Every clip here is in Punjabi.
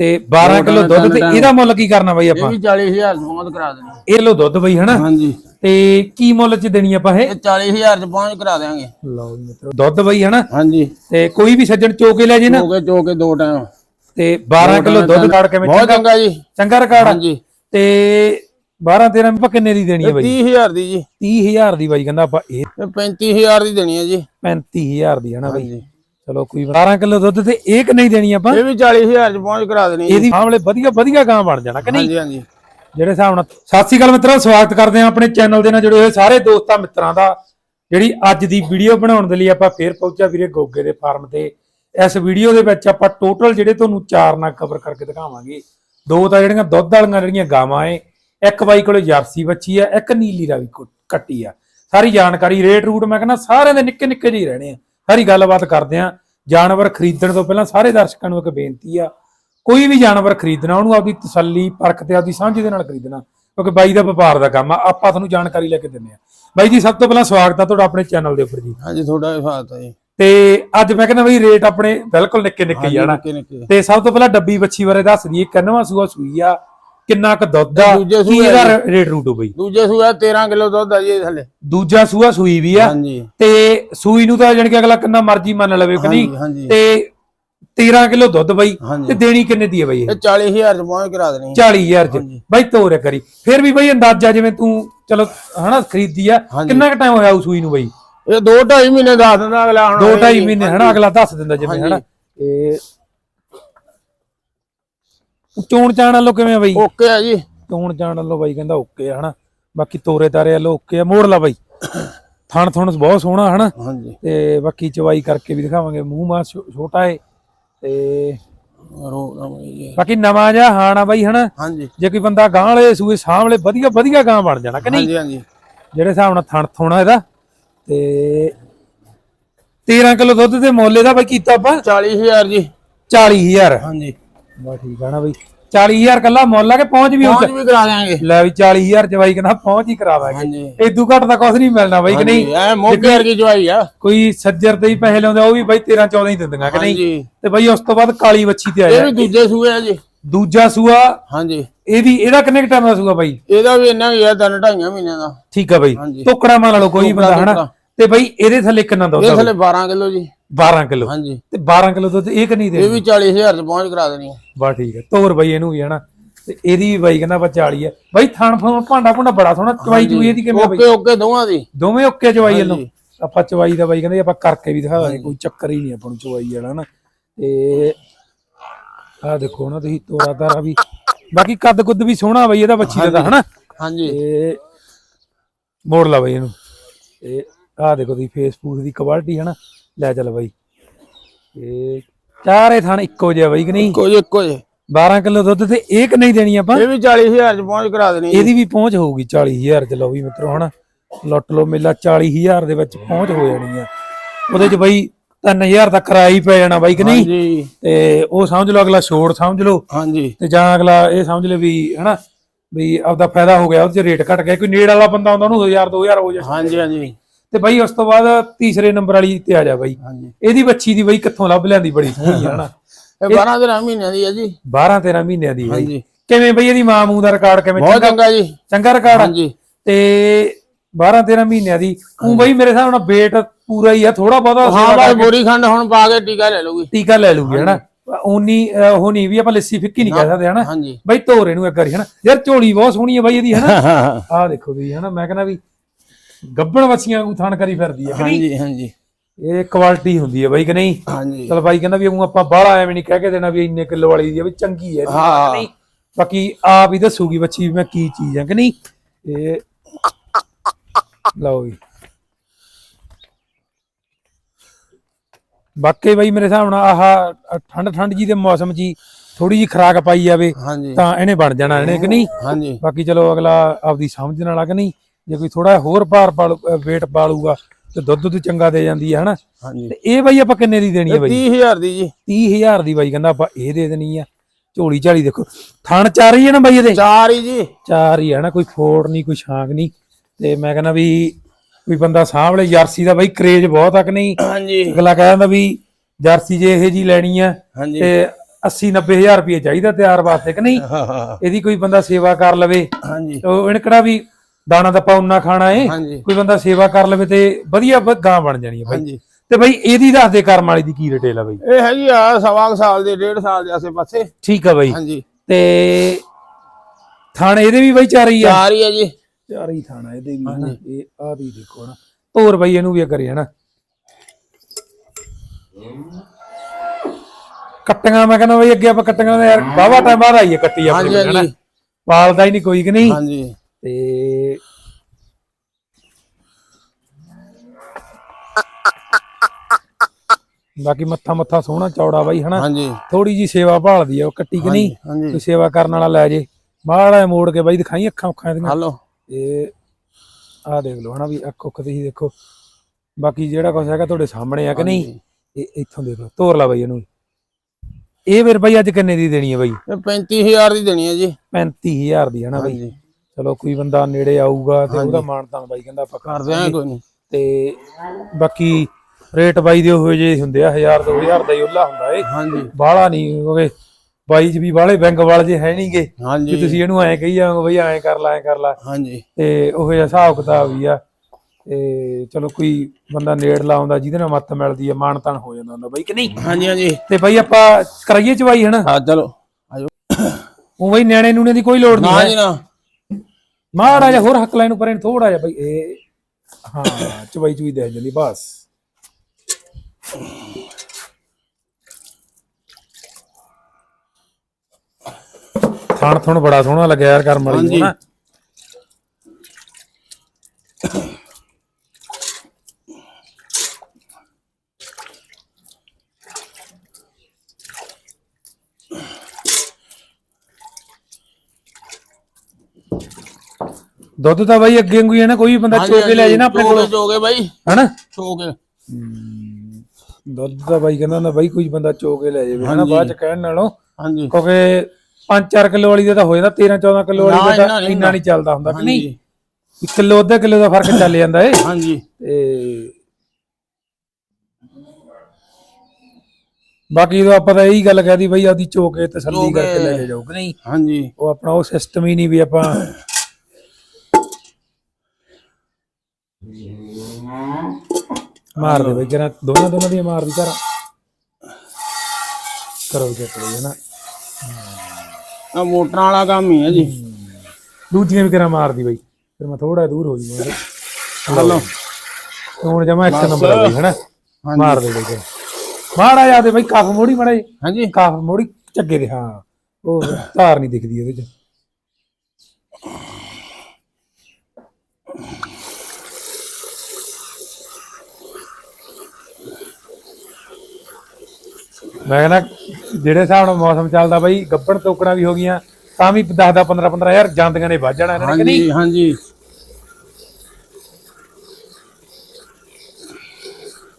ਤੇ 12 ਕਿਲੋ ਦੁੱਧ ਤੇ ਇਹਦਾ ਮੁੱਲ ਕੀ ਕਰਨਾ ਬਾਈ ਇਹ ਆਪਾਂ ਵੀ 40000 ਚ ਪਹੁੰਚ ਕਰਾ ਦੇਣੀ। ਇਹ ਲੋ ਦੁੱਧ ਬਾਈ ਹਨਾ? ਹਾਂਜੀ। ਤੇ ਕੀ ਮੁੱਲ ਚ ਦੇਣੀ ਆਪਾਂ ਇਹ? ਇਹ 40000 ਚ ਪਹੁੰਚ ਕਰਾ ਦੇਾਂਗੇ ਲਓ ਜੀ ਮਿੱਤਰੋ। ਦੁੱਧ ਬਾਈ ਹਨਾ? ਹਾਂਜੀ। ਤੇ ਕੋਈ ਵੀ ਸੱਜਣ ਚੋਕੇ ਲੈ ਜੇ ਨਾ। ਚੋਕੇ ਚੋਕੇ ਦੋ ਟਾਈਮ। ਤੇ 12 ਕਿਲੋ ਦੁੱਧ ਕਾੜ ਕਿਵੇਂ? ਬਹੁਤ ਚੰਗਾ ਜੀ। ਚੰਗਾ ਰਿਕਾਰਡ। ਆ? ਹਾਂਜੀ। ਤੇ 12 13 ਆਪਾਂ ਕਿੰਨੇ ਦੀ ਦੇਣੀ ਹੈ ਬਾਈ? 30000 ਦੀ ਜੀ। 30000 ਦੀ ਬਾਈ ਕਹਿੰਦਾ ਆਪਾਂ ਇਹ। ਇਹ 35000 ਦੀ ਦੇਣੀ ਹੈ ਜੀ। 35000 ਦੀ ਹਨਾ ਬਾਈ? ਹਾਂਜੀ। ਚਲੋ ਕੋਈ 12 ਕਿਲੋ ਦੁੱਧ ਤੇ ਇਹ ਕਿ ਨਹੀਂ ਦੇਣੀ ਆਪਾਂ? ਇਹ ਵੀ 40000 ਚ ਪਹੁੰਚ ਕਰਾ ਦੇਣੀ ਇਹਦੀ ਸਾਹਮਣੇ ਵਧੀਆ ਵਧੀਆ ਗਾਂ ਬਣ ਜਾਣਾ ਕਿ ਨਹੀਂ? ਹਾਂਜੀ ਹਾਂਜੀ। ਜਿਹੜੇ ਹਿਸਾਬ ਨਾਲ ਸਤਿ ਸ਼੍ਰੀ ਅਕਾਲ ਮਿੱਤਰੋ ਸਵਾਗਤ ਕਰਦੇ ਹਾਂ ਆਪਣੇ ਚੈਨਲ ਦੇ ਨਾਲ ਜੁੜੇ ਹੋਏ ਸਾਰੇ ਦੋਸਤਾਂ ਮਿੱਤਰਾਂ ਦਾ ਜਿਹੜੀ ਅੱਜ ਦੀ ਵੀਡੀਓ ਬਣਾਉਣ ਦੇ ਲਈ ਆਪਾਂ ਫੇਰ ਪਹੁੰਚਿਆ ਵੀਰੇ ਗੋਗੇ ਦੇ ਫਾਰਮ ਤੇ। ਇਸ ਵੀਡੀਓ ਦੇ ਵਿੱਚ ਆਪਾਂ ਟੋਟਲ ਜਿਹੜੇ ਤੁਹਾਨੂੰ ਚਾਰ ਨਗ ਕਵਰ ਕਰਕੇ ਦਿਖਾਵਾਂਗੇ। ਦੋ ਤਾਂ ਜਿਹੜੀਆਂ ਦੁੱਧ ਵਾਲੀਆਂ ਜਿਹੜੀਆਂ ਗਾਵਾਂ ਏ ਇੱਕ ਬਾਈ ਕੋਲੇ ਜਰਸੀ ਬੱਚੀ ਆ ਇੱਕ ਨੀਲੀ ਰਾਵੀ ਕੁ- ਕੱਟੀ ਆ। ਸਾਰੀ ਜਾਣਕਾਰੀ ਰੇਟ ਰੂਟ ਮੈਂ ਕਹਿੰਦਾ ਸਾਰਿਆਂ ਦੇ ਨਿੱਕੇ ਨਿੱਕੇ ਜਿਹੇ ਰਹਿਣੇ ਆ। ਸਾਰੀ ਗੱਲਬਾਤ ਕਰਦੇ ਆ ਜਾਨਵਰ ਖਰੀਦਣ ਤੋਂ ਪਹਿਲਾਂ ਸਾਰੇ ਦਰਸ਼ਕਾਂ ਨੂੰ ਇੱਕ ਬੇਨਤੀ ਆ ਕੋਈ ਵੀ ਜਾਨਵਰ ਖਰੀਦਣਾ ਉਹਨੂੰ ਆਪਦੀ ਤਸੱਲੀ ਪਰਖ ਤੇ ਆਪਦੀ ਸਮਝ ਦੇ ਨਾਲ ਖਰੀਦਣਾ ਕਿਉਂਕਿ ਬਾਈ ਦਾ ਵਪਾਰ ਦਾ ਕੰਮ ਆ ਆਪਾਂ ਤੁਹਾਨੂੰ ਜਾਣਕਾਰੀ ਲੈ ਕੇ ਦਿੰਦੇ ਆ। ਬਾਈ ਜੀ ਸਭ ਤੋਂ ਪਹਿਲਾਂ ਸਵਾਗਤ ਆ ਤੁਹਾਡਾ ਆਪਣੇ ਚੈਨਲ ਦੇ ਉੱਪਰ ਜੀ। ਹਾਂਜੀ ਤੁਹਾਡਾ ਵੀ ਫਾਤ ਹੈ ਜੀ। ਤੇ ਅੱਜ ਮੈਂ ਕਹਿੰਦਾ ਬਈ ਰੇਟ ਆਪਣੇ ਬਿਲਕੁਲ ਨਿੱਕੇ ਨਿੱਕੇ ਹੀ ਤੇ ਸਭ ਤੋਂ ਪਹਿਲਾਂ ਡੱਬੀ ਬੱਚੀ ਬਾਰੇ ਦੱਸ ਦਈਏ ਕਿੰਨਵਾਂ ਸੂਆ ਸੂਈ ਆ ਕਿੰਨਾ ਕੁ ਦੁੱਧ ਆ? ਦੂਜੇ ਕੀ ਸੂਏ ਇਹਦਾ ਰੇਟ ਰੂਟ ਹੋ ਬਈ? ਦੂਜੇ ਸੂਆ 13 ਕਿਲੋ ਦੁੱਧ ਆ ਜੀ ਥੱਲੇ। ਦੂਜਾ ਸੂਆ ਸੂਈ ਵੀ ਆ। ਹਾਂਜੀ। ਤੇ ਸੂਈ ਨੂੰ ਤਾਂ ਜਾਣੀ ਕਿ ਅਗਲਾ ਕਿੰਨਾ ਮਰਜ਼ੀ ਮੰਨ ਲਵੇ ਕਿ ਨਹੀਂ? ਹਾਂਜੀ ਤੇ 13 ਕਿਲੋ ਦੁੱਧ ਬਈ। ਤੇ ਦੇਣੀ ਕਿੰਨੇ ਦੀ ਹੈ ਬਈ ਇਹ? ਇਹ 40000 ਚ ਪਹੁੰਚ ਕਰਾ ਦੇਣੀ। 40000 ਚ। ਹਾਂਜੀ। ਬਾਈ ਤੋਰੇ ਕਰੀ ਫਿਰ ਵੀ ਬਈ ਅੰਦਾਜ਼ਾ ਜਿਵੇਂ ਤੂੰ ਚਲੋ ਹਨਾ ਖਰੀਦੀ ਆ। ਹਾਂਜੀ। ਕਿੰਨਾ ਕੁ ਟਾਈਮ ਹੋਇਆ ਉਸ ਸੂਈ ਨੂੰ ਬਈ? ਇਹ 2 2.5 ਮਹੀਨੇ ਦੱਸ ਦਿੰਦਾ ਅਗਲਾ ਹੁਣ 2.5 ਮਹੀਨੇ ਹਨਾ ਅਗਲਾ ਦੱਸ ਦਿੰਦਾ ਜਿਵੇਂ। ਹਨਾ। ਤੇ ਚੋਣ ਚਾਣ ਵੱਲੋਂ ਕਿਵੇਂ ਆ ਬਈ? ਓਕੇ ਆ ਜੀ। ਚੋਣ ਚਾਣ ਵੱਲੋਂ ਬਾਈ ਕਹਿੰਦਾ ਓਕੇ ਆ ਹਨਾ। ਬਾਕੀ ਤੋਰੇ ਤਾਰੇ ਵੱਲੋਂ ਓਕੇ ਆ। ਮੋੜ ਲਾ ਬਾਈ। ਥਣ ਥਣ ਬਹੁਤ ਸੋਹਣਾ ਹਨਾ। ਹਾਂਜੀ। ਤੇ ਬਾਕੀ ਚਵਾਈ ਕਰਕੇ ਵੀ ਦਿਖਾਵਾਂਗੇ। ਮੂੰਹ ਮਾ ਛੋਟਾ ਏ। ਤੇ ਬਾਕੀ ਨਵਾਂ ਜਿਹਾ ਹਾਣ ਬਾਈ ਹਨਾ। ਹਾਂਜੀ। ਜੇ ਕੋਈ ਬੰਦਾ ਗਾਂ ਵਾਲੇ ਸੂਏ ਸਾਹਮਣੇ ਵਧੀਆ ਵਧੀਆ ਗਾਂ ਬਣ ਜਾਣਾ ਕਿ ਨਹੀਂ? ਹਾਂਜੀ ਹਾਂਜੀ। ਜਿਹੜੇ ਹਿਸਾਬ ਨਾਲ ਥਣ ਥੋਣਾ ਇਹਦਾ। ਤੇ 13 ਕਿਲੋ ਦੁੱਧ ਦੇ ਮੁੱਲ ਇਹਦਾ ਬਾਈ ਕੀਤਾ ਆਪਾਂ? 40000 ਜੀ। 40000 ਹਾਂਜੀ। ਬਾ ਠੀਕ ਆ ਨਾ ਬਾਈ। 40000 ਕੱਲਾ ਮੁੱਲ ਆ ਕੇ ਪਹੁੰਚ ਵੀ ਪਹੁੰਚ ਵੀ ਕਰਾ ਦੇਾਂਗੇ ਲੈ ਵੀ 40000 ਚ ਬਾਈ ਕਹਿੰਦਾ ਪਹੁੰਚ ਹੀ ਕਰਾਵਾਂਗੇ। ਇਦੋਂ ਘੱਟ ਤਾਂ ਕੁਝ ਨਹੀਂ ਮਿਲਣਾ ਬਾਈ ਕਿ ਨਹੀਂ? ਐ ਮੋਕੇ ਵਰਗੀ ਜਵਾਈ ਆ। ਕੋਈ ਸੱਜਰ ਤੇ ਹੀ ਪੈਸੇ ਲਾਉਂਦੇ ਉਹ ਵੀ ਬਾਈ 13 14 ਹੀ ਦਿੰਦੀਆਂ ਕਿ ਨਹੀਂ? ਤੇ ਬਾਈ ਉਸ ਤੋਂ ਬਾਅਦ ਕਾਲੀ ਵੱਛੀ ਤੇ ਇਹ ਆਇਆ ਵੀ ਦੂਜੇ ਸੂਏ ਆ ਜੀ। ਦੂਜਾ ਸੂਆ ਹਾਂਜੀ। ਇਹਦੀ ਇਹਦਾ ਕਿੰਨੇ ਟਾਈਮ ਦਾ ਸੂਆ ਬਾਈ? ਇਹਦਾ ਵੀ ਇੰਨਾ ਹੀ ਆ ਤਿੰਨ ਢਾਈਆਂ ਮਹੀਨਿਆਂ ਦਾ। ਠੀਕ ਆ ਬਾਈ। ਟੋਕੜਾ ਮੰਨ ਲਓ ਕੋਈ ਬੰਦਾ ਹਨਾ। ਤੇ ਬਾਈ ਇਹਦੇ ਥੱਲੇ ਕਿੰਨਾ ਦੁੱਧ ਇਹ ਆ ਥੱਲੇ 12 ਕਿਲੋ ਜੀ। 12 ਕਿਲੋ। ਹਾਂਜੀ। ਤੇ 12 ਕਿਲੋ ਦੁੱਧ ਇਹ ਕਿੰਨੀ ਦੇ ਇਹ ਵੀ 40000 ਚ ਪਹੁੰਚ ਕਰਾ ਦੇਣੀ ਆ। ਬਾ ਠੀਕ ਹੈ ਤੋਰ ਬਾਈ ਇਹਨੂੰ ਵੀ ਹਨਾ ਤੇ ਇਹਦੀ ਵੀ ਬਾਈ ਕਹਿੰਦਾ ਬਾ 40 ਹੈ ਬਾਈ ਥਣ ਫਣ ਭਾਂਡਾ ਭੁੰਡਾ ਬੜਾ ਸੋਹਣਾ ਚਵਾਈ ਚੂਈ ਇਹਦੀ ਕਿਵੇਂ ਆ ਬਾਈ? ਓਕੇ ਓਕੇ ਦੋਵਾਂ ਦੀ। ਦੋਵੇਂ ਓਕੇ ਚਵਾਈ ਵੱਲੋਂ। ਆਪਾਂ ਚਵਾਈ ਦਾ ਬਾਈ ਕਹਿੰਦੇ ਆਪਾਂ ਕਰਕੇ ਵੀ ਦਿਖਾਵਾਂਗੇ ਕੋਈ ਚੱਕਰ ਹੀ ਨਹੀਂ ਆਪਾਂ ਨੂੰ ਚਵਾਈ ਵਾਲਾ ਨਾ। ਤੇ ਆਹ ਦੇਖੋ ਨਾ ਤੁਸੀਂ ਤੋਰਾ ਤਾਰਾ ਵੀ। ਬਾਕੀ ਕੱਦ ਕੁੱਦ ਵੀ ਸੋਹਣਾ ਬਾਈ ਇਹਦਾ ਬੱਚੀ ਦਾ ਹਨਾ? ਹਾਂਜੀ। ਤੇ ਮੋੜ ਲਾ ਬਾਈ ਇਹਨੂੰ। ਤੇ ਆਹ ਦੇਖੋ ਤੁਸੀਂ ਫੇਸਬੁੱਕ ਦੀ ਕੁਆਲਿਟੀ ਹਨਾ? ਲੈ ਚੱਲ ਬਾਈ। ਤੇ ਚਾਰੇ ਥਣ ਇੱਕੋ ਜਿਹਾ ਬਾਈ ਕਿ ਨਹੀਂ? ਇੱਕੋ ਜੀ ਇੱਕੋ ਜੀ 12 ਕਿਲੋ ਦੁੱਧ ਤੇ ਇਹ ਕਿ ਨਹੀਂ ਦੇਣੀ ਆਪਾਂ। ਇਹ ਵੀ 40000 ਚ ਪਹੁੰਚ ਕਰਾ ਦੇਣੀ। ਇਹਦੀ ਵੀ ਪਹੁੰਚ ਹੋਊਗੀ 40000 ਚ ਲਓ ਵੀ ਮਿੱਤਰੋ ਹਨਾ। ਲੁੱਟ ਲਓ ਮੇਲਾ 40000 ਦੇ ਵਿੱਚ ਪਹੁੰਚ ਹੋ ਜਾਣੀ ਆ। ਉਹਦੇ ਚ ਬਾਈ 3000 ਤੱਕ ਕਿਰਾਇਆ ਹੀ ਪੈ ਜਾਣਾ ਬਾਈ ਕਿ ਨਹੀਂ? ਹਾਂਜੀ। ਤੇ ਉਹ ਸਮਝ ਲਓ ਅਗਲਾ ਛੋੜ ਸਮਝ ਲਓ। ਹਾਂਜੀ। ਤੇ ਜਾਂ ਅਗਲਾ ਇਹ ਸਮਝ ਲੈ ਵੀ ਹਨਾ ਵੀ ਆਪਦਾ ਫਾਇਦਾ ਹੋ ਗਿਆ ਉਹਦੇ ਚ ਰੇਟ ਘਟ ਗਿਆ। ਕੋਈ ਨੇੜ ਵਾਲਾ ਬੰਦਾ ਆਉਂਦਾ ਉਹਨੂੰ 1000 2000 ਹੋ ਜਾ ਹਾਂਜੀ ਹਾਂਜੀ। ਤੇ ਬਾਈ ਉਸ ਤੋਂ ਬਾਅਦ ਤੀਸਰੇ ਨੰਬਰ ਵਾਲੀ ਤੇ ਆ ਜਾ ਬਾਈ। ਹਾਂਜੀ। ਇਹਦੀ ਬੱਚੀ ਦੀ ਬਾਈ ਕਿੱਥੋਂ ਲੱਭ ਲਿਆਂਦੀ ਬੜੀ ਸੋਹਣੀ ਹਨਾ ਇਹ 12 ਦਿਨਾਂ ਮਹੀਨਿਆਂ ਦੀ ਆ ਜੀ। 12 13 ਮਹੀਨਿਆਂ ਦੀ ਬਾਈ ਹਾਂਜੀ। ਕਿਵੇਂ ਬਈ ਇਹਦੀ ਮਾਂ ਮੂੰਹ ਦਾ ਰਿਕਾਰਡ ਕਿਵੇਂ? ਬਹੁਤ ਚੰਗਾ ਜੀ। ਚੰਗਾ ਰਿਕਾਰਡ ਹਾਂਜੀ। ਤੇ 12 13 ਮਹੀਨਿਆਂ ਦੀ। ਉਹ ਬਈ ਮੇਰੇ ਹਿਸਾਬ ਨਾਲ weight ਪੂਰਾ ਹੀ ਆ ਥੋੜਾ ਬਹੁਤਾ ਹਾਂ ਬਾਈ ਬੋਰੀ ਖੰਡ ਹੁਣ ਪਾ ਕੇ ਟੀਕਾ ਲੈ ਲਊਗੀ। ਟੀਕਾ ਲੈ ਲੂਗੀ ਹਨਾ ਉਨੀ ਉਹ ਨਹੀਂ ਵੀ ਆਪਾਂ ਲੱਸੀ ਫਿੱਕੀ ਨਹੀਂ ਕਹਿ ਸਕਦੇ ਹਨਾ ਬਈ ਧੋਰੇ ਨੂੰ ਇੱਕ ਵਾਰੀ ਹਨਾ ਯਾਰ ਝੋਲੀ ਬਹੁਤ ਸੋਹਣੀ ਹੈ ਬਾਈ ਇਹਦੀ ਹਨਾ ਆਹ ਦੇਖੋ ਵੀ ਹਨਾ ਮੈਂ ਕਹਿੰਦਾ ਵੀ ਗੱਬਣ ਵੱਛੀਆਂ ਨੂੰ ਥਣ ਕਰੀ ਫਿਰਦੀ ਨਹੀਂ? ਹਾਂਜੀ ਹਾਂਜੀ। ਇਹ ਕੁਆਲਿਟੀ ਹੁੰਦੀ ਹੈ ਬਾਈ ਕਿ ਨਹੀਂ? ਹਾਂਜੀ। ਚਲ ਬਾਈ ਕਹਿੰਦਾ ਵੀ ਉਹ ਆਪਾਂ ਬਾਹਲਾ ਐਵੇਂ ਨਹੀਂ ਕਹਿ ਕੇ ਦੇਣਾ ਵੀ ਇੰਨੇ ਕਿਲੋ ਵਾਲੀ ਦੀ ਆ ਵੀ ਚੰਗੀ ਹੈ। ਹਾਂ। ਬਾਕੀ ਆਪ ਹੀ ਦੱਸੂਗੀ ਬੱਚੀ ਵੀ ਮੈਂ ਕੀ ਚੀਜ਼ ਆ ਕਿ ਨਹੀਂ? ਇਹ ਲਓ ਵੀ ਬਾਕੀ ਬਾਈ ਮੇਰੇ ਹਿਸਾਬ ਨਾਲ ਆਹ ਠੰਡ ਠੰਡ ਜੀ ਦੇ ਮੌਸਮ ਜੀ ਥੋੜੀ ਜੀ ਖਰਾਕ ਪਾਈ ਜਾਵੇ ਤਾਂ ਇਹਨੇ ਬਣ ਜਾਣਾ ਇਹਨੇ ਕਿ ਨਹੀਂ? ਹਾਂਜੀ। ਬਾਕੀ ਚਲੋ ਅਗਲਾ ਆਪਦੀ ਸਮਝ ਨਾਲ ਆ ਕਿ ਨਹੀਂ? ਜੇ ਕੋਈ ਥੋੜਾ ਹੋਰ ਭਾਰ ਪਾਲੂ weight ਪਾਲੂਗਾ ਤੇ ਦੁੱਧ ਦੁੱਧ ਚੰਗਾ ਦੇ ਜਾਂਦੀ ਹੈ ਹਨਾ? ਤੇ ਇਹ ਬਾਈ ਆਪਾਂ ਕਿੰਨੇ ਦੀ ਦੇਣੀ ਹੈ ਬਾਈ? 30000 ਦੀ ਜੀ। 30000 ਦੀ ਬਾਈ ਕਹਿੰਦਾ ਆਪਾਂ ਇਹ ਦੇ ਦੇਣੀ ਆ। ਝੋਲੀ ਝਾਲੀ ਦੇਖੋ ਥਣ ਚਾਰ ਹੀ ਹੈ ਨਾ ਬਾਈ ਇਹਦੇ? ਚਾਰ ਹੀ ਜੀ। ਚਾਰ ਹੀ ਹੈ ਨਾ ਕੋਈ ਫੋੜ ਨਹੀਂ ਕੋਈ ਛਾਂਗ ਨਹੀਂ। ਤੇ ਮੈਂ ਕਹਿੰਦਾ ਵੀ ਕੋਈ ਬੰਦਾ ਸਾਹਮਣੇ ਜਰਸੀ ਦਾ ਬਾਈ ਕਰੇਜ ਬਹੁਤ ਆ ਕਿ ਨਹੀਂ? ਹਾਂਜੀ। ਅਗਲਾ ਕਹਿੰਦਾ ਵੀ ਜਰਸੀ ਜੇ ਇਹ ਜੀ ਲੈਣੀ ਆ ਤੇ 80 90000 ਰੁਪਏ ਚਾਹੀਦਾ ਤਿਆਰ ਵਾਸਤੇ ਕਿ ਨਹੀਂ? ਇਹਦੀ ਕੋਈ ਬੰਦਾ ਸੇਵਾ ਕਰ ਲਵੇ। ਹਾਂਜੀ। ਉਹ ਇਹਨੇ ਕਿਹੜਾ ਵੀ ਦਾਣਾ ਦਾ ਪਾਉਣਾ ਖਾਣਾ ਏ। ਹਾਂਜੀ। ਕੋਈ ਬੰਦਾ ਸੇਵਾ ਕਰ ਲਵੇ ਤੇ ਵਧੀਆ ਬ- ਗਾਂ ਬਣ ਜਾਣੀ ਹੈ ਬਾਈ। ਹਾਂਜੀ। ਤੇ ਬਾਈ ਇਹਦੀ ਦੱਸ ਦੇ ਕਰਮ ਵਾਲੀ ਦੀ ਕੀ ਰਿਟੇਲ ਆ ਬਾਈ? ਇਹ ਹੈਗੀ ਆ ਸਵਾ ਕੁ ਸਾਲ ਦੇ ਡੇਢ ਸਾਲ ਦੇ ਆਸੇ ਪਾਸੇ ਠੀਕ ਆ ਬਾਈ। ਹਾਂਜੀ। ਤੇ ਥਾਣ ਇਹਦੇ ਵੀ ਬਾਈ ਚਾਰ ਹੀ ਆ? ਚਾਰ ਹੀ ਆ ਜੀ। ਚਾਰ ਹੀ ਥਾਣਾ ਇਹਦੇ ਵੀ ਹਨਾ। ਇਹ ਆ ਵੀ ਦੇਖੋ ਨਾ। ਤੋਰ ਬਾਈ ਇਹਨੂੰ ਵੀ ਕਰੀ ਹਨਾ। ਕੱਟੀਆਂ ਮੈਂ ਕਹਿੰਦਾ ਬਈ ਅੱਗੇ ਆਪਾਂ ਕੱਟੀਆਂ ਦਾ ਯਾਰ ਬਾਵਾ ਟਾਈਮ ਬਾਅਦ ਆਈਏ ਕੱਟੀ ਆਪਣੀ ਹਾਂਜੀ ਹਨਾ। ਹਾਂਜੀ। ਪਾਲਦਾ ਹੀ ਨਹੀਂ ਕੋਈ ਕਿ ਨਹੀਂ। ਹਾਂਜੀ। ਤੇ ਬਾਕੀ ਮੱਥਾ ਮੱਥਾ ਸੋਹਣਾ ਚੌੜਾ ਬਾਈ ਹਨਾ? ਹਾਂਜੀ। ਥੋੜੀ ਜੀ ਸੇਵਾ ਭਾਲਦੀ ਆ ਉਹ ਕੱਟੀ ਕਿ ਨਹੀਂ? ਹਾਂਜੀ ਕੋਈ ਸੇਵਾ ਕਰਨ ਵਾਲਾ ਲੈ ਜੇ। ਮਾੜਾ ਮੋੜ ਕੇ ਬਾਈ ਦਿਖਾਈ ਅੱਖਾਂ ਅੱਖਾਂ ਇਹਦੀਆਂ। ਹਲੋ। ਇਹ ਆਹ ਦੇਖ ਲਓ ਹਨਾ ਵੀ ਅੱਖ ਉੱਖ ਤੁਸੀਂ ਦੇਖੋ। ਬਾਕੀ ਜਿਹੜਾ ਕੁਛ ਹੈਗਾ ਤੁਹਾਡੇ ਸਾਹਮਣੇ ਆ ਕਿ ਨਹੀਂ ਇਹ ਇੱਥੋਂ ਦੇਖ ਲਓ ਤੋਰ ਲਾ ਬਾਈ ਇਹਨੂੰ। ਇਹ ਫਿਰ ਬਾਈ ਅੱਜ ਕਿੰਨੇ ਦੀ ਦੇਣੀ ਹੈ ਬਾਈ? ਇਹ 35000 ਦੀ ਦੇਣੀ ਹੈ ਜੀ। 35000 ਦੀ ਹਨਾ ਬਾਈ? ਚਲੋ ਕੋਈ ਬੰਦਾ ਨੇੜੇ ਆਊਗਾ ਤੇ ਉਹਦਾ ਮਾਣ ਤਾਂ ਬਾਈ ਕਹਿੰਦਾ ਆਪਾਂ ਕਰ ਕਰਦੇ ਆ ਕੋਈ ਨਹੀਂ ਤੇ ਬਾਕੀ ਰੇਟ ਬਾਈ ਦੇ ਹੋਏ ਜੇ ਹੁੰਦੇ ਆ 1000 2000 ਦਾ ਹੀ ਉੱਲਾ ਹੁੰਦਾ ਏ। ਹਾਂਜੀ। ਬਾਹਲਾ ਨਹੀਂ ਕਿਉਂਕਿ ਬਾਈ ਚ ਵੀ ਬਾਹਲੇ ਬੈਂਕ ਵਾਲ ਜੇ ਹੈ ਨਹੀਂਗੇ ਹਾਂਜੀ। ਤੁਸੀਂ ਇਹਨੂੰ ਐਂ ਕਹੀ ਜਾਓਗੇ ਬਈ ਐਂ ਕਰ ਲੈ ਐਂ ਕਰ ਲੈ। ਹਾਂਜੀ। ਤੇ ਉਹ ਜਿਹਾ ਹਿਸਾਬ ਕਿਤਾਬ ਵੀ ਆ। ਤੇ ਚਲੋ ਕੋਈ ਬੰਦਾ ਨੇੜ ਲਾਉਂਦਾ ਜਿਹਦੇ ਨਾਲ ਮੱਤ ਮਿਲਦੀ ਆ ਮਾਣ ਤਾਣ ਹੋ ਜਾਂਦਾ ਹੁੰਦਾ ਬਾਈ ਕਿ ਨਹੀਂ? ਹਾਂਜੀ ਹਾਂਜੀ। ਤੇ ਬਾਈ ਆਪਾਂ ਕਰਾਈਏ ਚਵਾਈ ਹਨਾ? ਹਾਂ ਚਲੋ। ਆਜੋ ਉਹ ਬਈ ਨਿਆਣੇ ਨੂਣੇ ਦੀ ਕੋਈ ਲੋੜ ਨਹੀਂ ਨਾ ਹੈ। ਜੀ ਨਾ। ਮਾੜਾ ਜਿਹਾ ਹੋਰ ਹੱਕ ਲੈਣ ਪਰੇ ਥੋੜਾ ਜਿਹਾ ਬਈ ਇਹ ਹਾਂ ਚਵਾਈ ਚੁਈ ਦੇ ਜਾਂਦੀ ਬਸ ਖਾਣ ਥਣ ਬੜਾ ਸੋਹਣਾ ਲੱਗਿਆ ਯਾਰ ਕਰਮ ਵਾਲੀ ਹਾਂਜੀ। ਨਾ ਦੁੱਧ ਤਾਂ ਬਾਈ ਅੱਗੇ ਵਾਂਗੂ ਹੀ ਹੈ ਨਾ ਕੋਈ ਵੀ ਬੰਦਾ ਚੋ ਕੇ ਲੈ ਜੇ ਨਾ ਆਪਣੇ ਕੋਲ। ਚੋਗੇ ਬਾਈ। ਹਨਾ? ਚੋਗੇ ਦੁੱਧ ਤਾਂ ਬਾਈ ਕਹਿੰਦਾ ਹੁੰਦਾ ਬਾਈ ਕੋਈ ਬੰਦਾ ਚੋ ਕੇ ਲੈ ਜਾਵੇ। ਹਨਾ ਬਾਅਦ ਚ ਕਹਿਣ ਨਾਲੋਂ ਹਾਂਜੀ। ਕਿਉਂਕਿ 5-4 ਕਿਲੋ ਵਾਲੀ ਦੇ ਤਾਂ ਹੋ ਜਾਂਦਾ 13-14 ਕਿਲੋ ਵਾਲੀ ਨਾ, ਦੇ ਤਾਂ ਇੰਨਾ ਨਹੀਂ ਚੱਲਦਾ ਹੁੰਦਾ ਕਿ ਨਹੀਂ? ਹਾਂਜੀ। 1 ਕਿਲੋ ਅੱਧਾ ਕਿਲੋ ਦਾ ਫ਼ਰਕ ਚੱਲ ਜਾਂਦਾ ਏ। ਹਾਂਜੀ। ਤੇ ਬਾਕੀ ਤਾਂ ਆਪਾਂ ਤਾਂ ਇਹੀ ਗੱਲ ਕਹਿਦੀ ਬਈ ਆਦੀ ਚੋਕੇ ਤਸੱਲੀ ਕਰਕੇ ਲੈ ਜਾਓ ਕਿ ਨਹੀਂ? ਹਾਂਜੀ। ਉਹ ਆਪਣਾ ਉਹ ਸਿਸਟਮ ਹੀ ਨਹੀਂ ਵੀ ਆਪਾਂ ਮਾਰ ਦੇ ਬਈ ਜਰਾ ਦੋਨਾਂ ਦੋਨਾਂ ਦੀ ਮਾਰ ਦੀ ਘਰ ਕਰੋ ਜੇ ਕਰੀ ਹੈ ਨਾ। ਆ ਮੋਟਰਾਂ ਵਾਲਾ ਕੰਮ ਹੀ ਹੈ ਜੀ। ਦੂਜੀਆਂ ਵੀ ਕਰਾਂ ਮਾਰਦੀ ਬਈ। ਫਿਰ ਮੈਂ ਥੋੜਾ ਦੂਰ ਹੋ ਜੂਗਾ ਹਲੋ। ਹੁਣ ਜਮਾ ਇੱਕ ਨੰਬਰ ਆ ਬਈ ਹੈਨਾ। ਮਾਰ ਦੇ ਬਈ ਮਾੜਾ ਜਾ ਦੇ ਬਈ ਕਾਫ ਮੋੜੀ ਮਾੜਾ ਜੀ ਹਾਂਜੀ। ਕਾਫ ਮੋੜੀ ਚੱਗੇ ਦੇ ਹਾਂ। ਉਹ ਧਾਰ ਨਹੀਂ ਦਿਖਦੀ ਇਹਦੇ ਚ। ਮੈਂ ਕਹਿੰਦਾ ਜਿਹੜੇ ਹਿਸਾਬ ਨਾਲ ਮੌਸਮ ਚੱਲਦਾ ਬਈ ਗੱਬੜ ਤੋਕੜਾਂ ਵੀ ਹੋ ਗਈਆਂ ਤਾਂ ਵੀ 10 10 15 15 ਹਜ਼ਾਰ ਜਾਂਦੀਆਂ ਨੇ ਵੱਜ ਜਾਣਾ ਇਹਨਾਂ ਨੇ ਕਿ ਨਹੀਂ? ਹਾਂਜੀ। ਹਾਂਜੀ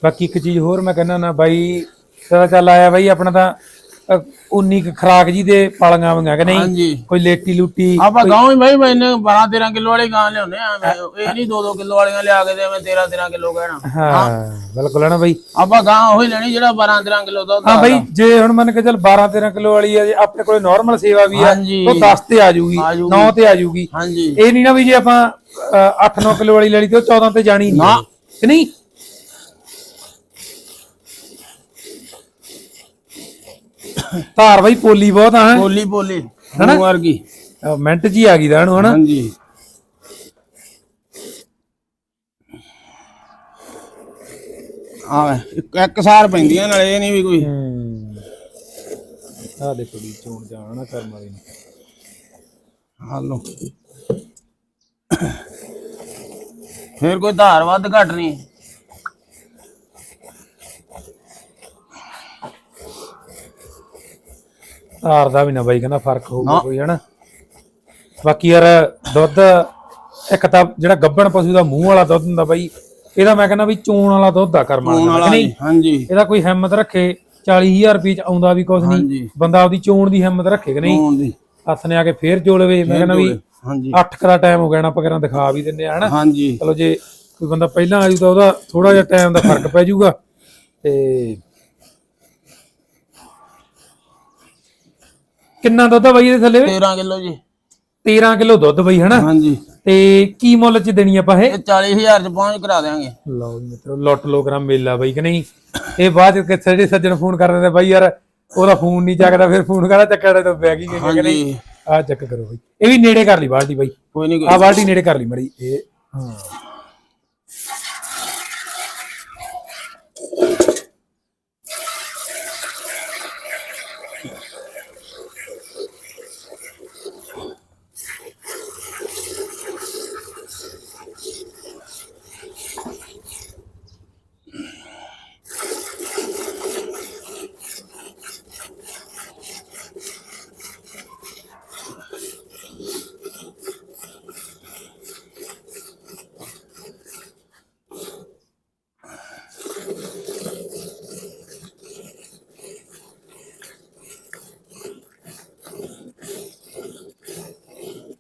ਬਾਕੀ ਇੱਕ ਚੀਜ਼ ਹੋਰ ਮੈਂ ਕਹਿੰਦਾ ਨਾ ਬਾਈ ਤਾਂ ਚੱਲ ਆਇਆ ਬਾਈ ਆਪਣਾ ਤਾਂ ਉਨੀ ਕੁ ਖਰਾਕ ਜੀ ਦੇ ਪਾਲੀਆਂ ਵੰਗਾ ਕਿ ਨਹੀਂ? ਹਾਂਜੀ। ਕੋਈ ਲੇਟੀ ਲੂਟੀ ਆਪਾਂ ਗਾਉਂ ਹੀ ਬਾਈ ਮੈਨੇ 12 13 ਕਿਲੋ ਵਾਲੀ ਗਾਂ ਲਿਆਉਨੇ ਆ ਐਵੇਂ ਇਹ ਨਹੀਂ 2 2 ਕਿਲੋ ਵਾਲੀਆਂ ਲਿਆ ਕੇ ਦੇ ਮੈਂ 13 13 ਕਿਲੋ ਕਹਿਣਾ। ਹਾਂ ਬਿਲਕੁਲ ਹੈ ਨਾ ਬਾਈ। ਆਪਾਂ ਗਾਂ ਉਹੀ ਲੈਣੀ ਜਿਹੜਾ 12 13 ਕਿਲੋ ਦੁੱਧ ਹਾਂ ਬਾਈ ਜੇ ਹੁਣ ਮੰਨ ਕੇ ਚੱਲ 12 13 ਕਿਲੋ ਵਾਲੀ ਆ ਜੇ ਆਪਣੇ ਕੋਲੇ ਨਾਰਮਲ ਸੇਵਾ ਵੀ ਆ ਹਾਂਜੀ। ਉਹ 10 ਤੇ ਆ ਜਾਊਗੀ। 9 ਤੇ ਆ ਜਾਊਗੀ। ਹਾਂਜੀ। ਇਹ ਨਹੀਂ ਨਾ ਵੀ ਜੇ ਆਪਾਂ 8 9 ਕਿਲੋ ਵਾਲੀ ਲੈ ਲਈ ਤੇ ਉਹ 14 ਤੇ ਜਾਣੀ ਨਹੀਂ ਨਾ। ਕਿ ਨਹੀਂ? ਧਾਰ ਬਾਈ ਪੋਲੀ ਬਹੁਤ ਆ ਹੈਂ। ਬੋਲੀ ਬੋਲੀ ਹਣਾ ਵਰਗੀ। ਅਹ ਮਿੰਟ ਜੀ ਆ ਗਈ ਦਾ ਇਹਨੂੰ ਹਨਾ? ਹਾਂਜੀ। ਆ ਇੱਕ ਇੱਕ ਸਾਰ ਪੈਂਦੀਆਂ ਨਾਲੇ ਇਹ ਨਹੀਂ ਵੀ ਕੋਈ। ਆ ਦੇਖੋ ਜੀ ਚੋਣ ਜਾਣਾ ਕਰਮ ਵਾਲੀ ਨੂੰ। ਹਾਲੋ ਫਿਰ ਕੋਈ ਧਾਰ ਵੱਧ ਘਟ ਨਹੀਂ। ਧਾਰ ਦਾ ਵੀ ਨਾ ਬਾਈ ਕਹਿੰਦਾ ਫ਼ਰਕ ਹੋਊਗਾ। ਕੋਈ ਹਨਾ? ਬਾਕੀ ਯਾਰ ਦੁੱਧ ਇੱਕ ਤਾਂ ਜਿਹੜਾ ਗੱਬਣ ਪਸ਼ੂ ਦਾ ਮੂੰਹ ਵਾਲਾ ਦੁੱਧ ਹੁੰਦਾ ਬਾਈ ਇਹਦਾ ਮੈਂ ਕਹਿੰਦਾ ਵੀ ਚੋਣ ਵਾਲਾ ਦੁੱਧ ਆ ਕਰਮ ਹੋਣ ਵਾਲਾ ਵਾਲਾ ਕਿ ਨਹੀਂ? ਹਾਂਜੀ। ਇਹਦਾ ਕੋਈ ਹਿੰਮਤ ਰੱਖੇ 40000 ਰੁਪਏ ਚ ਆਉਂਦਾ ਵੀ ਕੁਝ ਨਹੀਂ ਬੰਦਾ ਆਪਦੀ ਚੋਣ ਦੀ ਹਿੰਮਤ ਰੱਖੇ ਕਿ ਨਹੀਂ? ਹੱਥ ਨੇ ਆ ਕੇ ਫੇਰ ਚੋ ਲਵੇ ਮੈਂ ਕਹਿੰਦਾ ਵੀ ਹਾਂਜੀ। 8 ਦਾ ਟਾਈਮ ਹੋ ਗਿਆ ਨਾ ਆਪਾਂ ਕਿਹੜਾ ਦਿਖਾ ਵੀ ਦਿੰਦੇ ਆ ਹਨਾ? ਹਾਂਜੀ। ਚਲੋ ਜੇ ਕੋਈ ਬੰਦਾ ਪਹਿਲਾਂ ਆਜੂ ਤਾਂ ਉਹਦਾ ਥੋੜਾ ਜਿਹਾ ਟਾਈਮ ਦਾ ਫ਼ਰਕ ਪੈ ਜਾਊਗਾ ਤੇ ਕਿੰਨਾ ਦੁੱਧ ਆ ਬਾਈ ਇਹਦੇ ਥੱਲੇ? 13 ਕਿਲੋ ਜੀ। 13 ਕਿਲੋ ਦੁੱਧ ਬਈ ਹਨਾ? ਹਾਂਜੀ। ਤੇ ਕੀ ਮੁੱਲ ਚ ਦੇਣੀ ਆਪਾਂ ਇਹ? ਇਹ 40000 ਚ ਪਹੁੰਚ ਕਰਾ ਦੇਾਂਗੇ ਲਓ ਜੀ ਮਿੱਤਰੋ ਲੁੱਟ ਲੋ ਗ੍ਰਾਮ ਮੇਲਾ ਬਾਈ ਕਿ ਨਹੀਂ? ਇਹ ਬਾਅਦ ਚ ਕਿੱਥੇ ਜਿਹੜੇ ਸੱਜਣ ਫੋਨ ਕਰ ਦਿੰਦੇ ਬਾਈ ਯਾਰ ਉਹਦਾ ਫੋਨ ਨਹੀਂ ਚੱਕਦਾ ਫਿਰ ਫੋਨ ਕਰਾ ਚੱਕੜਾ ਤੋਂ ਬੈ ਗਈ ਕਿ ਨਹੀਂ? ਹਾਂਜੀ। ਆ ਚੈੱਕ ਕਰੋ ਬਾਈ। ਇਹ ਵੀ ਨੇੜੇ ਕਰ ਲਈ ਬਾਲਟੀ ਬਾਈ। ਕੋਈ ਨਹੀਂ ਆ ਬਾਲਟੀ ਨੇੜੇ ਕਰ ਲਈ ਮੜੀ ਇਹ ਹਾਂ।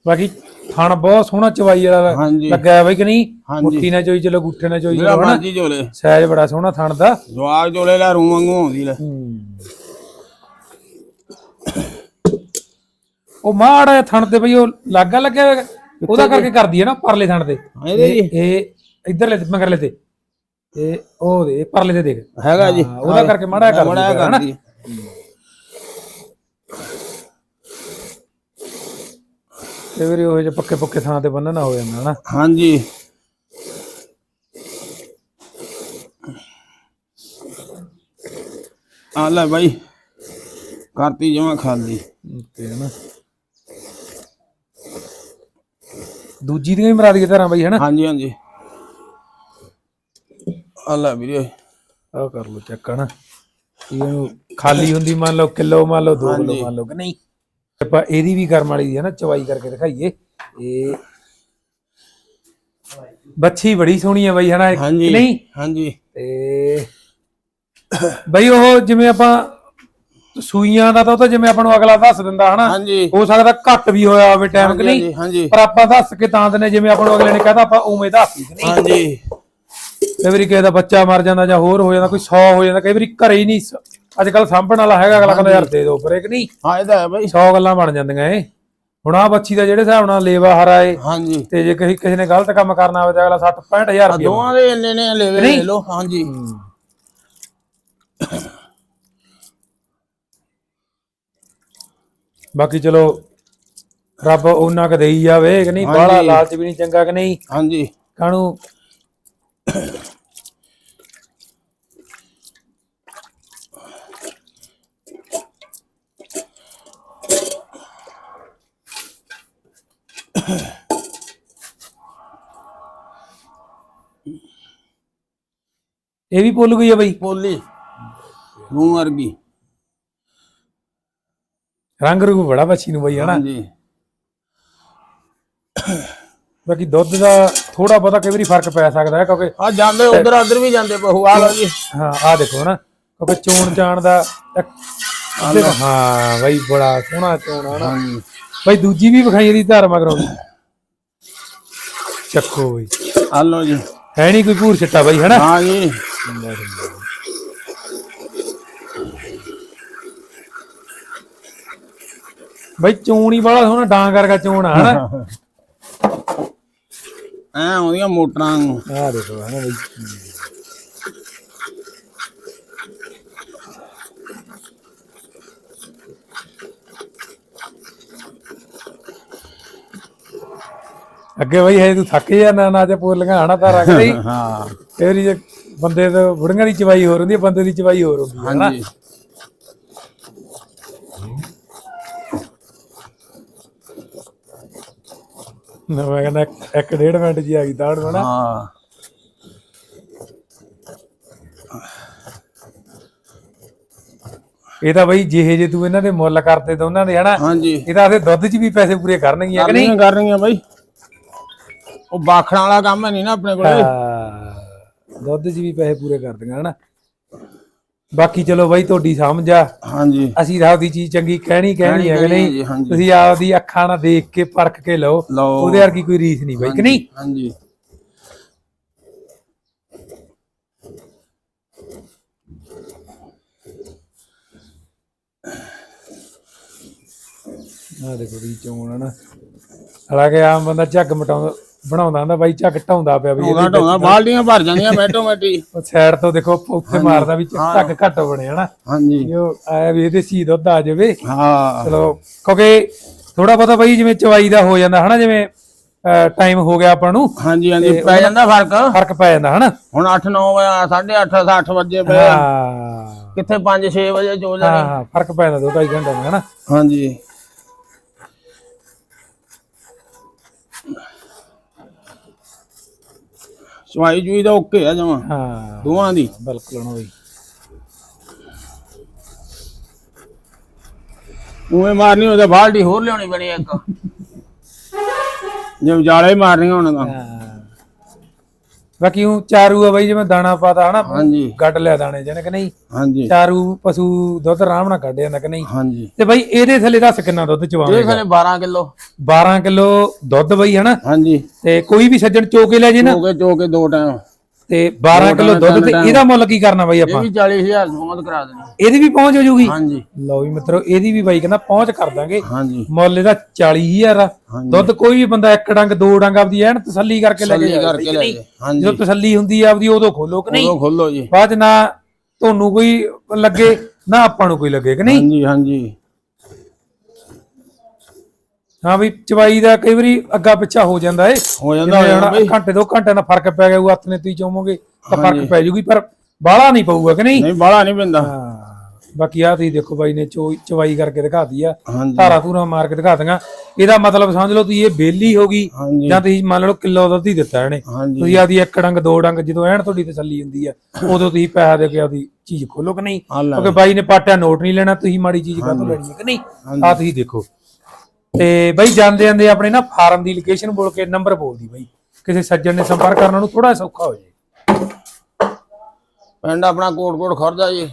ਬਾਕੀ ਥਣ ਬਹੁਤ ਸੋਹਣਾ ਚਵਾਈ ਵਾਲਾ ਹਾਂਜੀ। ਲੱਗਾ ਹੈ ਬਾਈ ਕਿ ਨਹੀਂ? ਹਾਂਜੀ। ਮੁੱਠੀ ਨਾਲ ਚੋਈ ਚਲੋ ਗੁੱਠੇ ਨਾਲ ਚੋਈ ਜਿਹੜਾ ਚਲੋ ਹਨਾ? ਮਰਜ਼ੀ ਝੋਲੇ ਸਾਈਜ਼ ਬੜਾ ਸੋਹਣਾ ਥਣ ਦਾ। ਜਵਾਗ ਝੋਲੇ ਲੈ ਰੂ ਵਾਂਗੂ ਆਉਂਦੀ ਲੈ। ਉਹ ਮਾੜਾ ਜਿਹਾ ਥਣ ਤੇ ਬਈ ਉਹ ਲਾਗਾ ਲੱਗਿਆ ਹੋਇਆ ਹੈਗਾ। ਉਹਦਾ ਕਰਕੇ ਕਰਦੀ ਹੈ ਨਾ ਪਰਲੇ ਥਣ ਤੇ। ਇਹਦੇ ਜੀ? ਇਹ ਇਧਰਲੇ ਤੇ ਮਗਰਲੇ ਤੇ। ਇਹ ਉਹ ਦੇ ਪਰਲੇ ਤੇ ਦੇਖ। ਹੈਗਾ ਜੀ। ਹਾਂ, ਉਹਦਾ ਕਰਕੇ ਮਾੜਾ ਜਿਹਾ ਕਰਦੀ ਹੈ, ਹਨਾ? ਕਰਦੀ ਤੇ ਵੀਰੇ ਉਹ ਜੇ ਪੱਕੇ ਪੱਕੇ ਥਾਂ ਤੇ ਬੰਨਣਾ ਹੋ ਜਾਂਦਾ ਹਨਾ। ਹਾਂਜੀ। ਆ ਲੈ ਬਾਈ ਕਰਤੀ ਜਮਾ ਖਾਲੀ। ਤੇ ਹਨਾ। ਦੂਜੀ ਦੀਆਂ ਵੀ ਮਰਾ ਦਈਏ ਧਾਰਾਂ ਬਈ ਹਨਾ। ਹਾਂਜੀ ਹਾਂਜੀ। ਆ ਲੈ ਵੀਰੇ। ਆਹ ਕਰ ਲੋ ਚੈੱਕ ਹਨਾ। ਇਹਨੂੰ ਖਾਲੀ ਹੁੰਦੀ ਮੰਨ ਲਓ ਕਿਲੋ ਮੰਨ ਲਓ 2 ਕਿਲੋ ਮੰਨ ਲਓ ਕਿ ਨਹੀਂ? ਆਪਾਂ ਇਹਦੀ ਵੀ ਕਰਮ ਵਾਲੀ ਦੀ ਹੈ ਨਾ ਚਵਾਈ ਕਰਕੇ ਦਿਖਾਈਏ। ਇਹ ਬੱਚੀ ਬੜੀ ਸੋਹਣੀ ਹੈ ਬਈ ਹਨਾ ਕਿ ਹਾਂਜੀ ਨਹੀਂ? ਹਾਂਜੀ। ਤੇ ਬਈ ਉਹ ਜਿਵੇਂ ਆਪਾਂ ਸੂਈਆਂ ਦਾ ਤਾਂ ਉਹ ਤਾਂ ਜਿਵੇਂ ਆਪਾਂ ਨੂੰ ਅਗਲਾ ਦੱਸ ਦਿੰਦਾ ਹਨਾ? ਹਾਂਜੀ। ਹੋ ਸਕਦਾ ਘੱਟ ਵੀ ਹੋਇਆ ਹੋਵੇ ਟਾਈਮ ਕਿ ਨਹੀਂ? ਹਾਂਜੀ। ਪਰ ਆਪਾਂ ਦੱਸ ਕੇ ਤਾਂ ਦਿੰਦੇ ਜਿਵੇਂ ਆਪਾਂ ਨੂੰ ਅਗਲੇ ਨੇ ਕਹਤਾ ਆਪਾਂ ਉਵੇਂ ਦੱਸ ਦੀ ਨਹੀਂ ਹਾਂਜੀ। ਕਈ ਵਾਰੀ ਕਿਸੇ ਦਾ ਬੱਚਾ ਮਰ ਜਾਂਦਾ ਜਾਂ ਹੋਰ ਹੋ ਜਾਂਦਾ ਕੋਈ 100 ਹੋ ਜਾਂਦਾ ਕਈ ਵਾਰੀ ਘਰੇ ਹੀ ਨਹੀਂ ਅੱਜ ਕੱਲ ਸਾਂਭਣ ਵਾਲਾ ਹੈਗਾ ਅਗਲਾ ਕਹਿੰਦਾ ਯਾਰ ਦੇ ਦੋ ਪਰ ਇੱਕ ਨਹੀਂ? ਹਾਂ ਇਹਦਾ ਹੈ ਬਾਈ। 100 ਗੱਲਾਂ ਬਣ ਜਾਂਦੀਆਂ ਏ ਹੁਣ ਆ ਬੱਚੀ ਦਾ ਜਿਹੜੇ ਹਿਸਾਬ ਨਾਲ ਲੇਵਾ ਹਰਾ ਏ ਹਾਂਜੀ। ਤੇ ਜੇ ਕਿਸੇ ਕਿਸੇ ਨੇ ਗਲਤ ਕੰਮ ਕਰਨਾ ਹੋਵੇ ਤਾਂ ਅਗਲਾ 60 65000 ਰੁਪਏ ਦੋਵਾਂ ਦੇ ਇੰਨੇ ਨੇ ਲੈਵੇ ਲੈ ਲਓ ਹਾਂਜੀ। ਬਾਕੀ ਚਲੋ ਰੱਬ ਉਹਨਾਂ ਕ ਦੇਈ ਜਾਵੇ ਕਿ ਨਹੀਂ? ਬਾਹਲਾ ਲਾਲਚ ਵੀ ਨਹੀਂ ਚੰਗਾ ਕਿ ਨਹੀਂ? ਹਾਂਜੀ। ਕਾਹਨੂੰ? ਇਹ ਵੀ ਭੁੱਲ ਗਈ ਆ ਬਈ? ਪੋਲੀ ਮੂੰਹ ਵਰਗੀ। ਰੰਗ ਰੂਪ ਬੜਾ ਬੱਚੀ ਨੂੰ ਬਈ ਹਨਾ? ਹਾਂਜੀ। ਬਾਕੀ ਦੁੱਧ ਦਾ ਥੋੜਾ ਬਹੁਤਾ ਕਈ ਵਾਰੀ ਫ਼ਰਕ ਪੈ ਸਕਦਾ ਹੈ ਕਿਉਂਕਿ ਆ ਜਾਂਦੇ ਉਧਰ ਉਧਰ ਵੀ ਜਾਂਦੇ ਬਹੂ ਆ ਲਓ ਜੀ। ਹਾਂ ਆ ਦੇਖੋ ਨਾ ਕਿਉਂਕਿ ਚੋਣ ਚਾਣ ਦਾ ਇੱਕ- ਹਾਂ ਬਈ ਬੜਾ ਸੋਹਣਾ ਚੋਣ ਆ ਨਾ ਹਾਂਜੀ। ਬਈ ਦੂਜੀ ਵੀ ਵਿਖਾਈ ਇਹਦੀ ਧਾਰ ਮਗਰੋਂ ਦੀ ਚੱਕੋ ਬਈ। ਆ ਲਓ ਜੀ। ਹੈ ਨਹੀਂ ਕੋਈ ਭੂਰ ਛੱਟਾ ਬਈ ਹਨਾ? ਹਾਂ ਜੀ। ਬਈ ਚੋਣ ਹੀ ਬੜਾ ਸੋਹਣਾ ਚੋਣ ਆ ਹਨਾ? ਐ ਆਉਂਦੀਆਂ ਮੋਟਰਾਂ ਨੂੰ ਆ ਦੇਖੋ ਹਨਾ ਬਈ। ਅੱਗੇ ਬਈ ਹੈ ਤੂੰ ਥੱਕ ਜਾਣਾ ਨਾ ਤੇ ਪੂਰ ਲੰਘਾਣਾ ਧਾਰਾ ਕਰੀ ਹਾਂ। ਤੇਰੀ ਜੇ ਬੰਦੇ ਤੋਂ ਬੁੜੀਆਂ ਦੀ ਚਵਾਈ ਹੋਰ ਹੁੰਦੀ ਹੈ ਬੰਦੇ ਦੀ ਚਵਾਈ ਹੋਰ ਹੁੰਦੀ ਹੈ ਹਾਂਜੀ। ਨਾ ਮੈਂ ਕਹਿੰਦਾ ਇੱਕ- ਡੇਢ ਮਿੰਟ ਜੀ ਆ ਗਈ ਦਾੜ ਬਣਾ ਹਾਂ। ਇਹ ਤਾਂ ਬਈ ਜਿਹੇ ਜੇ ਤੂੰ ਇਹਨਾਂ ਦੇ ਮੁੱਲ ਕਰਤੇ ਤਾਂ ਉਹਨਾਂ ਦੇ ਹਨਾ? ਹਾਂਜੀ। ਇਹ ਤਾਂ ਆਦੇ ਦੁੱਧ 'ਚ ਵੀ ਪੈਸੇ ਪੂਰੇ ਕਰਨਗੀਆਂ ਕਿ ਨਹੀਂ? ਕਰਨੀਆਂ ਬਾਈ। ਉਹ ਬਾਖੜਾਂ ਵਾਲਾ ਕੰਮ ਹੈ ਨਹੀਂ ਨਾ ਆਪਣੇ ਕੋਲ। ਦੁੱਧ 'ਚ ਵੀ ਪੈਸੇ ਪੂਰੇ ਕਰਦੀਆਂ ਹਨਾ? ਬਾਕੀ ਚਲੋ ਬਾਈ ਤੁਹਾਡੀ ਸਮਝ ਆ। ਹਾਂਜੀ। ਅਸੀਂ ਤਾਂ ਆਪਦੀ ਚੀਜ਼ ਚੰਗੀ ਕਹਿਣੀ ਕਹਿਣੀ ਹੈ ਕਿ ਨਹੀਂ। ਤੁਸੀਂ ਆਪਦੀ ਅੱਖਾਂ ਨਾਲ ਦੇਖ ਕੇ ਪਰਖ ਕੇ ਲਓ। ਉਹਦੇ ਵਰਗੀ ਕੋਈ ਰੀਸ ਨਹੀਂ ਬਾਈ ਕਿ ਨਹੀਂ? ਹਾਂਜੀ ਆ ਦੇਖੋ ਦੀ ਚੋਣ ਹਨਾ? ਹਾਲਾਂਕਿ ਆਮ ਬੰਦਾ ਝੱਗ ਮਟਾਉਂਦਾ। ਬਣਾਉਂਦਾ ਹੁੰਦਾ ਬਾਈ ਝੱਗ ਢਾਉਂਦਾ ਪਿਆ ਵੀ ਉਹਦਾ ਢੋਣਾ ਬਾਲਟੀਆਂ ਭਰ ਜਾਂਦੀਆਂ ਆਟੋਮੈਟਿਕ ਉਹ ਸਾਈਡ ਤੋਂ ਦੇਖੋ ਉੱਥੇ ਮਾਰਦਾ ਵੀ ਝੱਗ ਘੱਟ ਬਣੇ ਹਨਾ? ਹਾਂਜੀ। ਜੋ ਆਇਆ ਵੀ ਇਹਦੇ ਸੀ ਦੁੱਧ ਆ ਜਾਵੇ। ਹਾਂ। ਚਲੋ ਕਿਉਂਕਿ ਥੋੜਾ ਬਹੁਤਾ ਬਾਈ ਜਿਵੇਂ ਚਵਾਈ ਦਾ ਹੋ ਜਾਂਦਾ ਹਨਾ? ਜਿਵੇਂ ਟਾਈਮ ਹੋ ਗਿਆ ਆਪਾਂ ਨੂੰ। ਹਾਂਜੀ ਹਾਂਜੀ ਪੈ ਜਾਂਦਾ ਫ਼ਰਕ। ਫ਼ਰਕ ਪੈ ਜਾਂਦਾ ਹਨਾ? ਹੁਣ 8 9 ਵਜੇ 8:30 8 ਵਜੇ ਪਏ। ਹਾਂ। ਕਿੱਥੇ 5 6 ਵਜੇ ਚੋ ਜਾਣੀ ਹਾਂ ਹਾਂ ਫ਼ਰਕ ਪੈ ਜਾਂਦਾ ਦੋ ਢਾਈ ਘੰਟੇ ਦਾ ਹਨਾ? ਹਾਂਜੀ। ਸਵਾਈ ਜੂਈ ਦਾ ਓਕੇ ਆ ਜਮਾ। ਹਾਂ। ਦੋਵਾਂ ਦੀ। ਬਿਲਕੁਲ ਨਾ ਬਾਈ ਉਵੇਂ ਮਾਰਨੀ ਉਹਦਾ ਬਾਲਟੀ ਹੋਰ ਲਿਆਉਣੀ ਬਣੀ ਇੱਕ। ਜੇ ਉਜਾਲਾ ਹੀ ਮਾਰਨੀਆਂ ਹੁਣ ਤਾਂ ਹਾਂ। ਬਾਕੀ ਉਹ ਚਾਰੂ ਆ ਬਾਈ ਜਿਵੇਂ ਦਾਣਾ ਪਾਤਾ ਹਨਾ ਹਾਂਜੀ। ਗੱਡ ਲਿਆ ਦਾਣੇ ਜਨ ਕਿ ਨਹੀਂ? ਹਾਂਜੀ। ਚਾਰੂ ਪਸ਼ੂ ਦੁੱਧ ਆਰਾਮ ਨਾਲ ਕੱਢ ਜਾਂਦਾ ਕਿ ਨਹੀਂ? ਹਾਂਜੀ। ਤੇ ਬਾਈ ਇਹਦੇ ਥੱਲੇ ਦੱਸ ਕਿੰਨਾ ਦੁੱਧ ਇਹ ਚਵਾਵੇਂਗਾ ਖਲੇ 12 ਕਿਲੋ। 12 ਕਿਲੋ ਦੁੱਧ ਬਈ ਹਨਾ? ਹਾਂਜੀ। ਤੇ ਕੋਈ ਵੀ ਸੱਜਣ ਚੋ ਕੇ ਲੈ ਜੇ ਨਾ। ਚੋਕੇ ਚੋਕੇ ਦੋ ਟਾਈਮ। ਤੇ 12 ਕਿਲੋ ਦੁੱਧ ਤੇ ਇਹਦਾ ਮੁੱਲ ਕੀ ਕਰਨਾ ਬਾਈ ਇਹ ਆਪਾਂ? ਵੀ 40000 ਸਮਤ ਕਰਾ ਦੇਣੀ। ਇਹਦੀ ਵੀ ਪਹੁੰਚ ਹੋ ਜੂਗੀ? ਹਾਂਜੀ। ਲਓ ਵੀ ਮਿੱਤਰੋ ਇਹਦੀ ਵੀ ਬਾਈ ਕਹਿੰਦਾ ਪਹੁੰਚ ਕਰ ਦਾਂਗੇ। ਹਾਂਜੀ। ਮੁੱਲ ਇਹਦਾ 40000 ਆ। ਹਾਂਜੀ। ਦੁੱਧ ਕੋਈ ਵੀ ਬੰਦਾ ਇੱਕ ਡੰਗ ਦੋ ਡੰਗ ਆਪਦੀ ਐਨ ਤਸੱਲੀ ਕਰਕੇ ਲੈ ਕੇ ਜਾਵੇ। ਜੇ ਹਾਂਜੀ। ਜਦੋਂ ਤਸੱਲੀ ਹੁੰਦੀ ਆ ਆਪਦੀ ਉਦੋਂ ਖੋਲੋ ਕਿ ਨਹੀਂ? ਉਦੋਂ ਖੋਲੋ ਜੀ। ਬਾਅਦ ਨਾ ਤੁਹਾਨੂੰ ਕੋਈ ਲੱਗੇ ਨਾ ਆਪਾਂ ਨੂੰ ਕੋਈ ਲੱਗੇ ਕਿ ਨਹੀਂ? ਹਾਂਜੀ ਹਾਂਜੀ। ਹਾਂ ਵੀ ਚਵਾਈ ਦਾ ਕਈ ਵਾਰੀ ਅੱਗਾ ਪਿੱਛਾ ਹੋ ਜਾਂਦਾ ਏ। ਹੋ ਜਾਂਦਾ ਜਿਵੇਂ ਹੁਣ ਘੰਟੇ ਦੋ ਘੰਟੇ ਦਾ ਫ਼ਰਕ ਪੈ ਗਿਆ ਉਹ ਹੱਥ ਨੇ ਤੁਸੀਂ ਚੋਵੋਗੇ ਤਾਂ ਫ਼ਰਕ ਪੈ ਜੂਗੀ ਪਰ ਬਾਹਲਾ ਨਹੀਂ ਪਊਗਾ ਕਿ ਨਹੀਂ? ਨਹੀਂ ਬਾਹਲਾ ਨਹੀਂ ਪੈਂਦਾ। ਹਾਂ। ਬਾਕੀ ਆ ਤੁਸੀਂ ਦੇਖੋ ਬਾਈ ਨੇ ਚੋ- ਚਵਾਈ ਕਰਕੇ ਦਿਖਾਤੀ ਆ। ਹਾਂਜੀ। ਧਾਰਾ ਧੂਰਾ ਮਾਰ ਕੇ ਦਿਖਾ ਦਾਂਗਾ ਇਹਦਾ ਮਤਲਬ ਸਮਝ ਲਓ ਤੁਸੀਂ ਇਹ ਬੇਲੀ ਹੋ ਗਈ ਹਾਂਜੀ। ਜਾਂ ਤੁਸੀਂ ਮੰਨ ਲਓ ਕਿਲੋ ਦੁੱਧ ਹੀ ਦਿੱਤਾ ਇਹਨੇ। ਹਾਂਜੀ। ਤੁਸੀਂ ਆਦੀ ਇੱਕ ਡੰਗ ਦੋ ਡੰਗ ਜਦੋਂ ਐਨ ਤੁਹਾਡੀ ਤਸੱਲੀ ਹੁੰਦੀ ਆ ਉਦੋਂ ਤੁਸੀਂ ਪੈਸਾ ਦੇ ਕੇ ਆਦੀ ਚੀਜ਼ ਖੋਲੋ ਕਿ ਨਹੀਂ? ਲੈ ਕਿਉਂਕਿ ਬਾਈ ਨੇ ਪਾਟਿਆ ਨੋਟ ਨਹੀਂ ਲੈਣਾ ਤੁਸੀਂ ਮਾੜੀ ਚੀਜ਼ ਕਾਹਤੋਂ ਲੈਣੀ ਹੈ ਕਿ ਨਹੀਂ? ਆ ਤੁਸੀਂ ਦੇਖੋ। ਤੇ ਬਾਈ ਜਾਂਦੇ ਜਾਂਦੇ ਆਪਣੇ ਨਾ ਫਾਰਮ ਦੀ ਲੋਕੇਸ਼ਨ ਬੋਲ ਕੇ ਨੰਬਰ ਬੋਲਦੀ ਬਾਈ। ਕਿਸੇ ਸੱਜਣ ਨੇ ਸੰਪਰਕ ਕਰਨਾ ਨੂੰ ਥੋੜਾ ਸੌਖਾ ਹੋ ਜਾਏ ਪਿੰਡ ਆਪਣਾ ਕੋਟਕੋਟ ਖੁਰਦਾ ਜੀ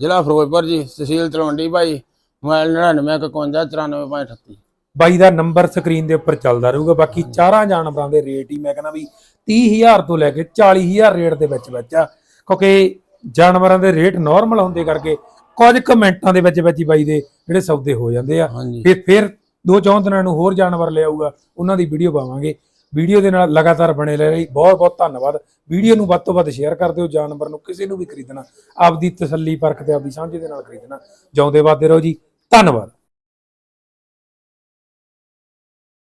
ਜ਼ਿਲ੍ਹਾ ਫਿਰੋਜ਼ਪੁਰ ਜੀ ਤਹਿਸੀਲ ਤਲਵੰਡੀ ਭਾਈ ਮੋਬਾਈਲ 9951945538 ਬਾਈ ਦਾ ਨੰਬਰ ਸਕਰੀਨ ਦੇ ਉੱਪਰ ਚੱਲਦਾ ਰਹੂਗਾ ਬਾਕੀ ਚਾਰਾਂ ਜਾਨਵਰਾਂ ਦੇ ਰੇਟ ਹੀ ਮੈਂ ਕਹਿੰਦਾ ਵੀ 30000 ਤੋਂ ਲੈ ਕੇ 40000 ਰੇਟ ਦੇ ਵਿੱਚ ਵਿੱਚ ਆ। ਕਿਉਂਕਿ ਜਾਨਵਰਾਂ ਦੇ ਰੇਟ ਨਾਰਮਲ ਹੁੰਦੇ ਕਰਕੇ ਕੁਝ ਕੁ ਮਿੰਟਾਂ ਦੇ ਵਿੱਚ ਵਿੱਚ ਬਾਈ ਦੇ ਜਿਹੜੇ ਸੌਦੇ ਹੋ ਜਾਂਦੇ ਆ। ਫਿਰ ਫਿਰ ਦੋ ਚੌਂ ਦਿਨਾਂ ਨੂੰ ਹੋਰ ਜਾਨਵਰ ਲਿਆਊਗਾ ਉਹਨਾਂ ਦੀ ਵੀਡੀਓ ਪਾਵਾਂਗੇ। ਵੀਡੀਓ ਦੇ ਨਾਲ ਲਗਾਤਾਰ ਬਣੇ ਰਹਿ ਲਈ ਬਹੁਤ ਬਹੁਤ ਧੰਨਵਾਦ। ਵੀਡੀਓ ਨੂੰ ਵੱਧ ਤੋਂ ਵੱਧ ਸ਼ੇਅਰ ਕਰ ਦਿਓ, ਜਾਨਵਰ ਨੂੰ ਕਿਸੇ ਨੂੰ ਵੀ ਖਰੀਦਣਾ। ਆਪਦੀ ਤਸੱਲੀ, ਪਰਖ ਤੇ ਆਪਦੀ ਸਮਝ ਦੇ ਨਾਲ ਖਰੀਦਣਾ। ਜਿਉਂਦੇ ਵਾਦੇ ਰਹੋ ਜੀ। ਧੰਨਵਾਦ।